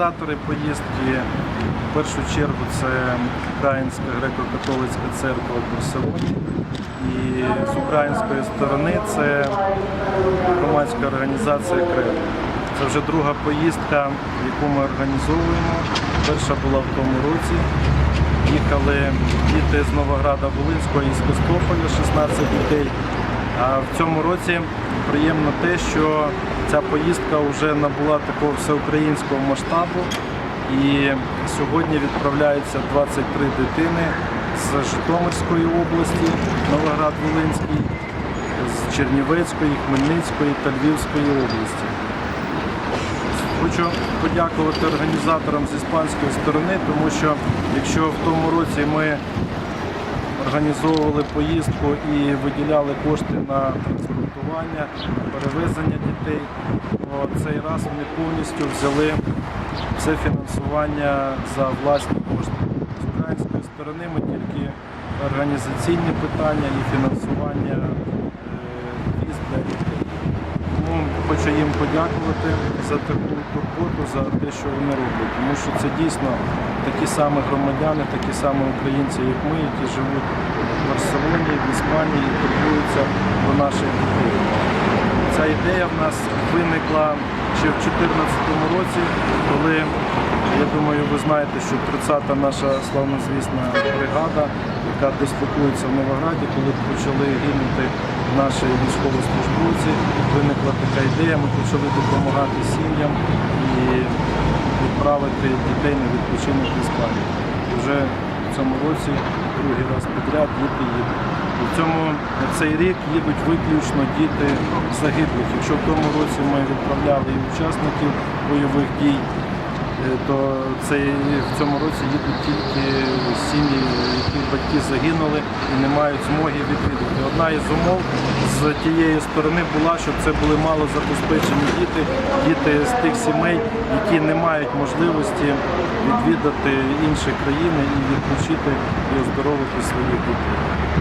Організатори поїздки в першу чергу це Українська греко-католицька церква в Барселоні. І з української сторони це громадська організація КРЕП. Це вже друга поїздка, яку ми організовуємо. Перша була в тому році. Їхали діти з Новограда Волинського і з Костополя, 16 дітей. А в цьому році приємно те, що ця поїздка вже набула такого всеукраїнського масштабу. І сьогодні відправляються 23 дитини з Житомирської області, Новоград-Волинський, з Чернівецької, Хмельницької та Львівської області. Хочу подякувати організаторам з іспанської сторони, тому що якщо в тому році ми організовували поїздку і виділяли кошти на транспортування, перевезення дітей, цей раз вони повністю взяли все фінансування за власні кошти. З української сторони ми тільки організаційні питання і фінансування е, віз для дітей. Тому хочу їм подякувати за таку турботу, за те, що вони роблять. Тому що це дійсно такі самі громадяни, такі самі українці, як ми, які живуть в Барселоні, в Іспанії і турбуються про наших дітей. Ця ідея в нас виникла ще в 2014 році, коли, я думаю, ви знаєте, що 30-та наша славнозвісна бригада, яка дислокується в Новограді, коли почали гинути наші військовослужбовці, виникла така ідея, ми почали допомагати сім'ям і відправити дітей на відпочинок в Іспанію. І вже в цьому році другий раз підряд діти їдуть. І в цьому цей рік їдуть виключно діти загиблих. Якщо в тому році ми відправляли і учасників бойових дій, е, то цей, в цьому році їдуть тільки сім'ї, батьки загинули і не мають змоги відвідати. Одна із умов з тієї сторони була, щоб це були малозабезпечені діти, діти з тих сімей, які не мають можливості відвідати інші країни і відпочити і оздоровити своїх дітей.